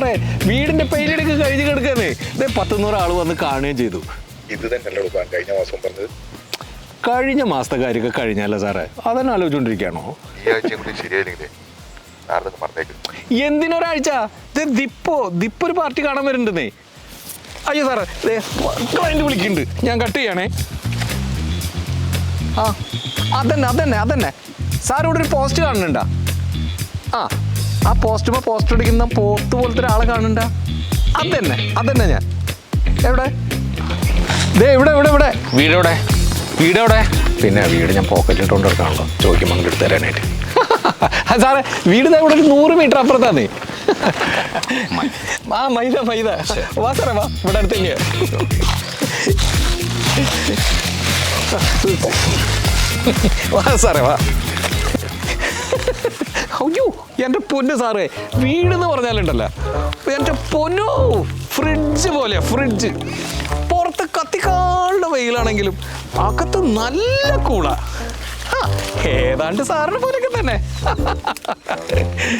സാറേ വീടിന്റെ പെയിലെടുക്ക് കഴിഞ്ഞ് കിടക്കുന്നത് ഇതേ പത്തുനൂറ് ആൾ വന്ന് കാണുകയും ചെയ്തു. ഇത് തന്നെയല്ലേ ഉള്ളൂ കഴിഞ്ഞ മാസം പറഞ്ഞത്? കഴിഞ്ഞ മാസത്തെ കാര്യമൊക്കെ കഴിഞ്ഞല്ല സാറേ? അതന്നെ ആലോചിച്ചോണ്ടിരിക്കാണോ ഈ ആഴ്ചയും കൂടി ശരിയായില്ലെങ്കിലേ നാളെ മറന്നേക്ക്. എന്തിനൊരാഴ്ച? ദേ ദിപ്പോ ദിപ്പ് ഒരു പാർട്ടി കാണാൻ വരുന്നുണ്ടെന്നേ. അയ്യോ സാറേ ക്ലയന്റ് വിളിക്കുന്നുണ്ട്. ഞാൻ കട്ട് ചെയ്യണേ. ആ അതന്നെ അതന്നെ അതന്നെ. സാർ ഇവിടെ ഒരു പോസ്റ്റ് കാണുന്നുണ്ടാ? ആ ആ പോസ്റ്റുമ്പോൾ പോസ്റ്റർ അടിക്കുന്ന പോത്ത് പോലത്തെ ഒരാളെ കാണണ്ട അതന്നെ അതന്നെ ഞാൻ. എവിടെ? ദേ ഇവിടെ ഇവിടെ ഇവിടെ. വീട് എവിടെ വീട് എവിടെ പിന്നെ വീട് ഞാൻ പോക്കറ്റിൽ ഇട്ടുകൊണ്ട് എടുക്കാണല്ലോ ചോദിക്കുമ്പോൾ അങ്ങോട്ട് എടുത്ത് തരാനായിട്ട്. സാറേ വീട് ഇവിടെ ഒരു നൂറ് മീറ്റർ അപ്പുറത്താന്നേ. ആ മൈദ മൈദ. വാ സാറേ വാ. ഇവിടെ അടുത്ത് തന്നെയാ. വാ സാറേ വാ. എന്റെ പൊന്നു സാറേ വീടെന്ന് പറഞ്ഞാലുണ്ടല്ലോ. എന്റെ പൊന്നു ഫ്രിഡ്ജ് പോലെ ഫ്രിഡ്ജ് പുറത്ത് കത്തിക്കാളുടെ വെയിലാണെങ്കിലും അകത്ത് നല്ല കൂളാ. ഏതാണ്ട് സാറിനെ പോലെയൊക്കെ തന്നെ.